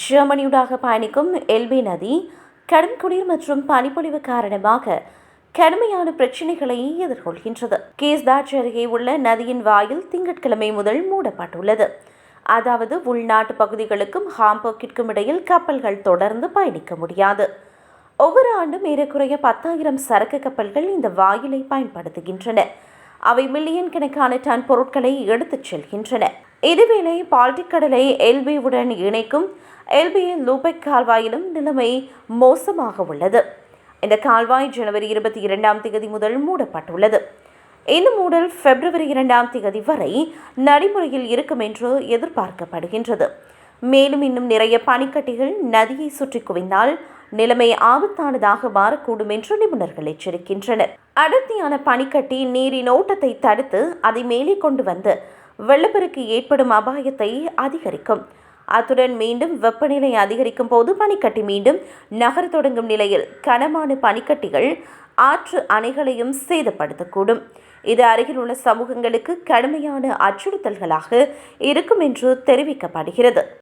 ஜெர்மனியூடாக பயணிக்கும் எல்பி நதி கடும் குளிர் மற்றும் பனிப்பொழிவு காரணமாக கடுமையான பிரச்சினைகளை எதிர்கொள்கின்றது. கேஸ்தாட்ச் அருகே உள்ள நதியின் வாயில் திங்கட்கிழமை முதல் மூடப்பட்டுள்ளது. அதாவது உள்நாட்டு பகுதிகளுக்கும் ஹாம்பர்க்கிற்கும் இடையில் கப்பல்கள் தொடர்ந்து பயணிக்க முடியாது. ஒவ்வொரு ஆண்டும் ஏறக்குறைய பத்தாயிரம் சரக்கு கப்பல்கள் இந்த வாயிலை பயன்படுத்துகின்றன. அவை மில்லியன் கணக்கான டன் பொருட்களை எடுத்துச் செல்கின்றன. இதுவேளை பால்டிக் கடலை எல்பியுடன் இணைக்கும் எல்பி லூபெக் கால்வாயிலும் நிலைமை மோசமாக உள்ளது. இந்த கால்வாய் ஜனவரி இருபத்தி இரண்டாம் தேதி முதல் மூடப்பட்டுள்ளது. இந்த மூடல் பிப்ரவரி இரண்டாம் தேதி வரை நடைமுறையில் இருக்கும் என்று எதிர்பார்க்கப்படுகின்றது. மேலும் இன்னும் நிறைய பனிக்கட்டிகள் நதியை சுற்றி குவிந்தால் நிலைமை ஆபத்தானதாக மாறக்கூடும் என்று நிபுணர்கள் எச்சரிக்கின்றனர். அடர்த்தியான பனிக்கட்டி நீரின் ஓட்டத்தை தடுத்து அதை மேலே கொண்டு வந்து வெள்ளப்பெருக்கு ஏற்படும் அபாயத்தை அதிகரிக்கும். அத்துடன் மீண்டும் வெப்பநிலை அதிகரிக்கும் போது பனிக்கட்டி மீண்டும் நகர தொடங்கும் நிலையில் கனமான பனிக்கட்டிகள் ஆற்று அணைகளையும் சேதப்படுத்தக்கூடும். இது அருகில் உள்ள சமூகங்களுக்கு கடுமையான அச்சுறுத்தல்களாக இருக்கும் என்று தெரிவிக்கப்படுகிறது.